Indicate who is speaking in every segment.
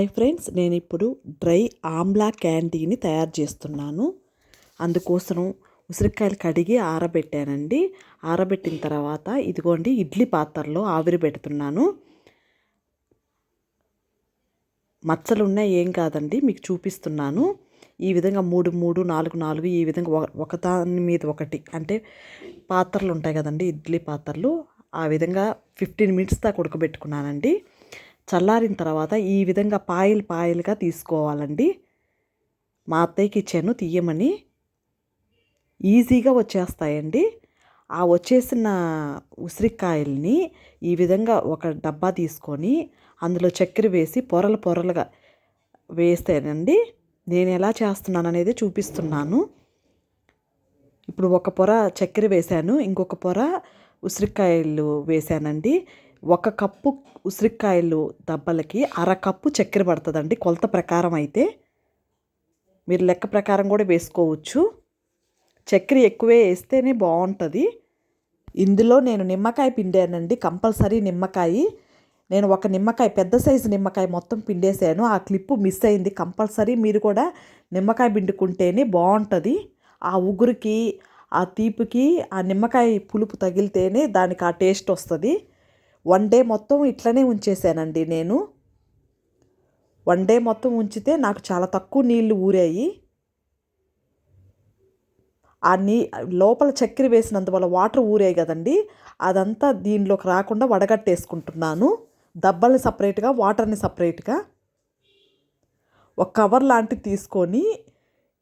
Speaker 1: Hi friends నేను ఇప్పుడు dry Amla క్యాండీని తయారు చేస్తున్నాను. అందుకోసం ఉసిరికాయలు కడిగి ఆరబెట్టానండి. ఆరబెట్టిన తర్వాత ఇదిగోండి ఇడ్లీ పాత్రలో ఆవిరి పెడుతున్నాను. మచ్చలు ఉన్నాయి ఏం కాదండి మీకు చూపిస్తున్నాను. ఈ విధంగా మూడు మూడు నాలుగు నాలుగు ఈ విధంగా ఒక- ఒకదాని మీద ఒకటి అంటే పాత్రలు ఉంటాయి కదండి ఇడ్లీ పాత్రలు. ఆ విధంగా ఫిఫ్టీన్ మినిట్స్ దాకా ఉడకబెట్టుకున్నానండి. చల్లారిన తర్వాత ఈ విధంగా పాయలు పాయలుగా తీసుకోవాలండి. మా అత్తయ్యకి ఇచ్చాను తీయమని ఈజీగా వచ్చేస్తాయండి. ఆ వచ్చేసిన ఉసిరికాయల్ని ఈ విధంగా ఒక డబ్బా తీసుకొని అందులో చక్కెర వేసి పొరలు పొరలుగా వేస్తానండి నేను ఎలా చేస్తున్నాను అనేది చూపిస్తున్నాను. ఇప్పుడు ఒక పొర చక్కెర వేశాను ఇంకొక పొర ఉసిరికాయలు వేశానండి. ఒక కప్పు ఉసిరికాయలు దెబ్బలకి అర కప్పు చక్కెర పడుతుందండి. కొలత ప్రకారం అయితే మీరు లెక్క ప్రకారం కూడా వేసుకోవచ్చు. చక్కెర ఎక్కువే వేస్తేనే బాగుంటుంది. ఇందులో నేను నిమ్మకాయ పిండానండి. కంపల్సరీ నిమ్మకాయ. నేను ఒక నిమ్మకాయ పెద్ద సైజు నిమ్మకాయ మొత్తం పిండేసాను ఆ క్లిప్పు మిస్ అయింది. కంపల్సరీ మీరు కూడా నిమ్మకాయ పిండుకుంటేనే బాగుంటుంది. ఆ ఉగురికి ఆ తీపికి ఆ నిమ్మకాయ పులుపు తగిలితేనే దానికి ఆ టేస్ట్ వస్తుంది. వన్ డే మొత్తం ఇట్లనే ఉంచేసానండి నేను. వన్ డే మొత్తం ఉంచితే నాకు చాలా తక్కువ నీళ్ళు ఊరాయి. ఆ నీ లోపల చక్కెర వేసినందువల్ల వాటర్ ఊరాయి కదండి. అదంతా దీనిలోకి రాకుండా వడగట్టేసుకుంటున్నాను. దబ్బల్ని సపరేట్గా వాటర్ని సపరేట్గా ఒక కవర్ లాంటిది తీసుకొని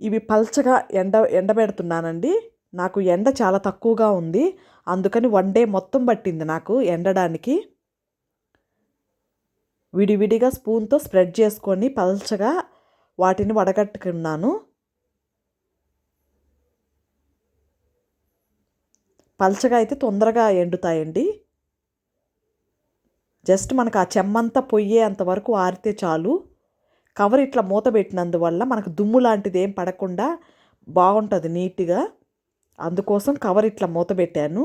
Speaker 1: ఇవి పల్చగా ఎండ ఎండబెడుతున్నానండి. నాకు ఎండ చాలా తక్కువగా ఉంది. అందుకని వన్ డే మొత్తం పట్టింది నాకు ఎండడానికి. విడివిడిగా స్పూన్తో స్ప్రెడ్ చేసుకొని పల్చగా వాటిని వడగట్టుకున్నాను. పల్చగా అయితే తొందరగా ఎండుతాయండి. జస్ట్ మనకు ఆ చెమ్మంతా పొయ్యే అంతవరకు ఆరితే చాలు. కవర్ ఇట్లా మూత పెట్టినందువల్ల మనకు దుమ్ము లాంటిది ఏం పడకుండా బాగుంటుంది నీట్గా. అందుకోసం కవర్ ఇట్లా మూత పెట్టాను.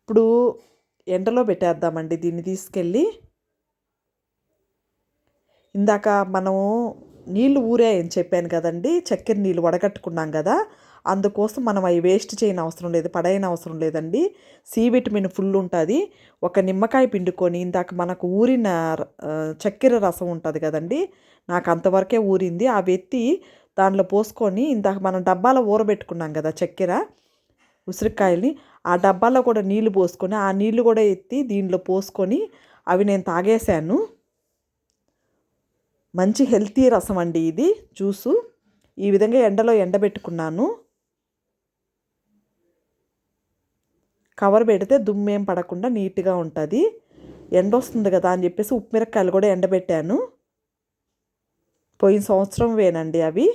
Speaker 1: ఇప్పుడు ఎండలో పెట్టేద్దామండి దీన్ని తీసుకెళ్ళి. ఇందాక మనము నీళ్ళు ఊరాయని చెప్పాను కదండి చక్కెర నీళ్ళు వడగట్టుకున్నాం కదా అందుకోసం మనం అవి వేస్ట్ చేయని అవసరం లేదు పడైన అవసరం లేదండి. సి విటమిన్ ఫుల్ ఉంటుంది. ఒక నిమ్మకాయ పిండుకొని ఇందాక మనకు ఊరిన చక్కెర రసం ఉంటుంది కదండి నాకు అంతవరకే ఊరింది. ఆ ఎత్తి దాంట్లో పోసుకొని ఇందాక మనం డబ్బాలో ఊరబెట్టుకున్నాం కదా చక్కెర ఉసిరికాయల్ని ఆ డబ్బాలో కూడా నీళ్ళు పోసుకొని ఆ నీళ్ళు కూడా ఎత్తి దీనిలో పోసుకొని అవి నేను తాగేశాను. మంచి హెల్తీ రసం అండి ఇది జ్యూసు. ఈ విధంగా ఎండలో ఎండబెట్టుకున్నాను. కవర్ పెడితే దుమ్మేం పడకుండా నీట్గా ఉంటుంది. ఎండ వస్తుంది కదా అని చెప్పేసి ఉప్పు మిరపకాయలు కూడా ఎండబెట్టాను. పోయిన సంవత్సరం వేనండి అవి.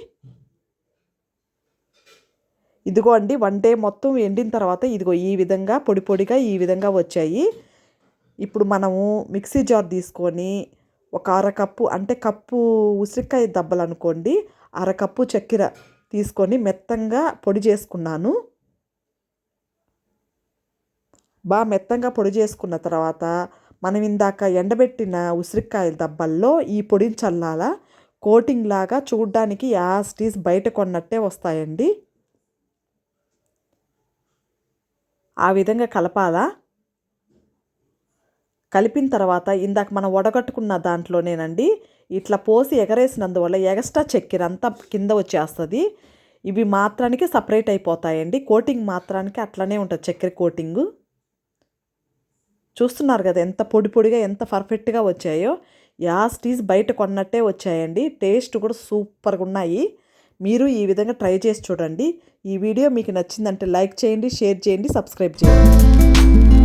Speaker 1: ఇదిగో అండి వన్ డే మొత్తం ఎండిన తర్వాత ఇదిగో ఈ విధంగా పొడి పొడిగా ఈ విధంగా వచ్చాయి. ఇప్పుడు మనము మిక్సీ జార్ తీసుకొని ఒక అరకప్పు అంటే కప్పు ఉసిరికాయ దెబ్బలు అనుకోండి అరకప్పు చక్కెర తీసుకొని మెత్తంగా పొడి చేసుకున్నాను. బాగా మెత్తంగా పొడి చేసుకున్న తర్వాత మనం ఇందాక ఎండబెట్టిన ఉసిరికాయల దెబ్బల్లో ఈ పొడిని చల్లాల. కోటింగ్ లాగా చూడ్డానికి యాస్టీస్ బయట కొన్నట్టే వస్తాయండి. ఆ విధంగా కలపాలా? కలిపిన తర్వాత ఇందాక మనం వడగట్టుకున్న దాంట్లోనేనండి ఇట్లా పోసి ఎగరేసినందువల్ల ఎగస్ట్రా చక్కెర అంతా కింద వచ్చేస్తుంది. ఇవి మాత్రానికి సపరేట్ అయిపోతాయండి. కోటింగ్ మాత్రానికి అట్లనే ఉంటుంది చక్కెర కోటింగు. చూస్తున్నారు కదా ఎంత పొడి పొడిగా ఎంత పర్ఫెక్ట్గా వచ్చాయో. యాస్టీస్ బయట కొన్నట్టే వచ్చాయండి. టేస్ట్ కూడా సూపర్గా ఉన్నాయి. మీరు ఈ విధంగా ట్రై చేసి చూడండి. ఈ వీడియో మీకు నచ్చిందంటే లైక్ చేయండి షేర్ చేయండి సబ్స్క్రైబ్ చేయండి.